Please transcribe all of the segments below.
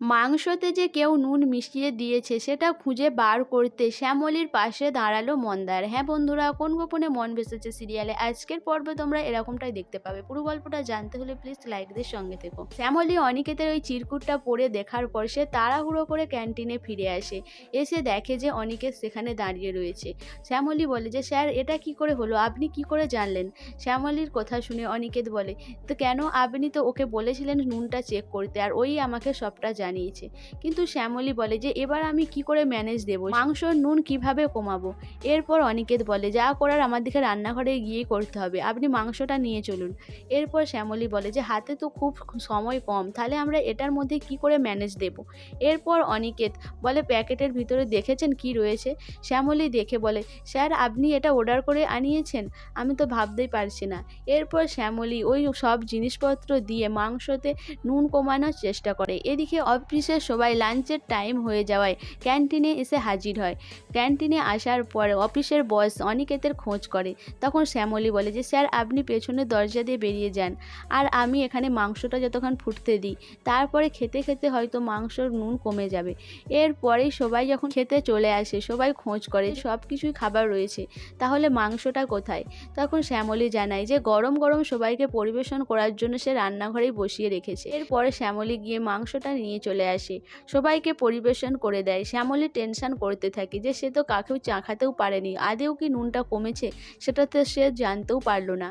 মাংসতে যে কেউ নুন মিশিয়ে দিয়েছে, সেটা খুঁজে বার করতে শ্যামলির পাশে দাঁড়াল মন্দার। হ্যাঁ বন্ধুরা, কোন গোপনে মন ভেসেছে সিরিয়ালে? আজকের পর্বে তোমরা এরকমটাই দেখতে পাবে। পুরো গল্পটা জানতে হলে প্লিজ লাইকদের সঙ্গে থেকো। শ্যামলী অনিকেতের ওই চিরকুটটা পরে দেখার পর সে তাড়াহুড়ো করে ক্যান্টিনে ফিরে আসে। এসে দেখে যে অনিকেত সেখানে দাঁড়িয়ে রয়েছে। শ্যামলী বলে যে, স্যার, এটা কি করে হলো? আপনি কি করে জানলেন? শ্যামলীর কথা শুনে অনিকেত বলে, তো কেন আপনি তো ওকে বলেছিলেন নুনটা চেক করতে? আর ওই আমাকে সবটা জানিয়েছে। কিন্তু শ্যামলী বলে যে, এবার আমি কি করে ম্যানেজ দেবো? মাংসর নুন কীভাবে কমাবো? এরপর অনিকেত বলে, যা করার আমার দিকে রান্নাঘরে গিয়ে করতে হবে। আপনি মাংসটা নিয়ে চলুন। এরপর শ্যামলী বলে যে, হাতে তো খুব সময় কম। তাহলে আমরা এটার মধ্যে কি করে ম্যানেজ দেব? এরপর অনিকেত বলে, প্যাকেটের ভিতরে দেখেছেন কি রয়েছে? শ্যামলী দেখে বলে, স্যার, আপনি এটা অর্ডার করে আনিয়েছেন? আমি তো ভাবতেই পারছি না। এরপর শ্যামলী ওই সব জিনিসপত্র দিয়ে মাংসতে নুন কমানোর চেষ্টা করে। এদিকে অফিসে সবাই লাঞ্চের টাইম হয়ে যাওয়ায় ক্যান্টিনে এসে হাজির হয়। ক্যান্টিনে আসার পরে অফিসের বস অনিকেতের খোঁজ করে। তখন শ্যামলী বলে যে, স্যার, আপনি পেছনের দরজা দিয়ে বেরিয়ে যান। আর আমি এখানে মাংসটা যতক্ষণ ফুটতে দিই। তারপরে খেতে খেতে হয়তো মাংসর নুন কমে যাবে। এরপরেই সবাই যখন খেতে চলে আসে, সবাই খোঁজ করে সব কিছুই খাবার রয়েছে। তাহলে মাংসটা কোথায়? তখন শ্যামলী জানায় যে, গরম গরম সবাইকে পরিবেশন করার জন্য সে রান্নাঘরেই বসিয়ে রেখেছে। এরপরে শ্যামলী গিয়ে মাংসটা নিয়ে চলে আসে। সবাইকে পরিবেশন করে দেয়। শ্যামলী টেনশন করতে থাকে যে, সে তো কাকেও চা খাতেও পারেনি। আদেও কি নুনটা কমেছে সেটা তো সে জানতেও পারল না।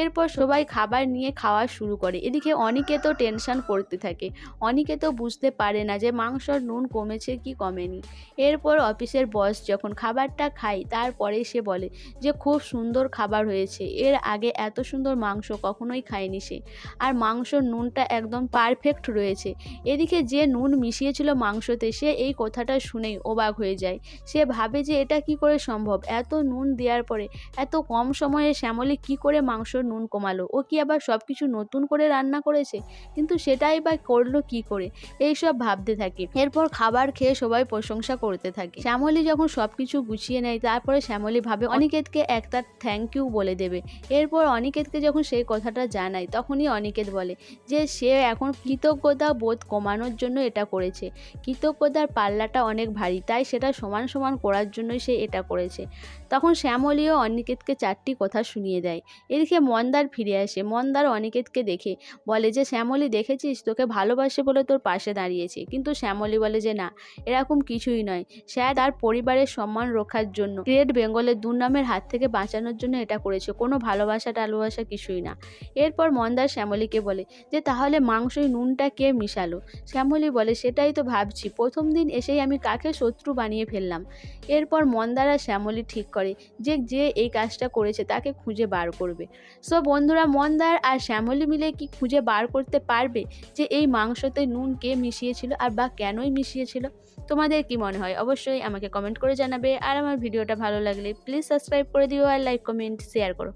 এরপর সবাই খাবার নিয়ে খাওয়া শুরু করে। এদিকে অনেকে তো টেনশন করতে থাকে। অনেকে তো বুঝতে পারে না যে মাংসর নুন কমেছে কি কমেনি। এরপর অফিসের বস যখন খাবারটা খায়, তারপরে সে বলে যে, খুব সুন্দর খাবার হয়েছে। এর আগে এত সুন্দর মাংস কখনোই খায়নি সে। আর মাংসর নুনটা একদম পারফেক্ট রয়েছে। এদিকে যে নুন মিশিয়েছিল মাংসতে, সে এই কথাটা শুনেই অবাক হয়ে যায়। সে ভাবে যে এটা কি করে সম্ভব? এত নুন দেওয়ার পরে, এত কম সময়ে শ্যামলী কি করে মাংসর নুন কমালো? ও কি আবার সব কিছু নতুন করে রান্না করেছে? কিন্তু সেটাই বা করল কি করে? এই সব ভাবতে থাকে। এরপর খাবার খেয়ে সবাই প্রশংসা করতে থাকে। শ্যামলী যখন সব কিছু গুছিয়ে নেয়, তারপরে শ্যামলী ভাবে, অনিকেতকে একটা থ্যাংক ইউ বলে দেবে। এরপর অনিকেতকে যখন সেই কথাটা জানায়, তখনই অনিকেত বলে যে, সে এখন কৃতজ্ঞতা বোধ কমানোর জন্য এটা করেছে। কৃতজ্ঞতার পাল্লাটা অনেক ভারী, তাই সেটা সমান সমান করার জন্যই সে এটা করেছে। তখন শ্যামলীও অনিকেতকে চারটি কথা শুনিয়ে দেয়। এদিকে মন্দার ফিরে আসে। মন্দার অনিকেতকে দেখে, বলে যে শ্যামলী দেখেছিস? তোকে ভালোবাসে বলে তোর পাশে দাঁড়িয়েছে। কিন্তু শ্যামলী বলে যে, না, এরকম কিছুই নয়। সে তার পরিবারের সম্মান রক্ষার জন্য গ্রেট বেঙ্গলের দুর্নামের হাত থেকে বাঁচানোর জন্য এটা করেছে। কোনো ভালোবাসা টালোবাসা কিছুই না। এরপর মন্দার শ্যামলীকে বলে, যে, তাহলে মাংসই নুনটা কে মিশালো? শ্যামলী বলে, সেটাই তো ভাবছি। প্রথম দিন এসেই আমি কাকে শত্রু বানিয়ে ফেললাম? এরপর মন্দার শ্যামলী ঠিক করে যে যে এই কাজটা করেছে তাকে খুঁজে বার করবে। সো বন্ধুরা, মন্দার আর শ্যামলী মিলে কি খুঁজে বার করতে পারবে যে, এই মাংসতে নুন কে মিশিয়েছিল আর বা কেনই মিশিয়েছিল? তোমাদের কি মনে হয়? অবশ্যই আমাকে কমেন্ট করে জানাবে। আর আমার ভিডিওটা ভালো লাগলে প্লিজ সাবস্ক্রাইব করে দিও আর লাইক, কমেন্ট, শেয়ার করো।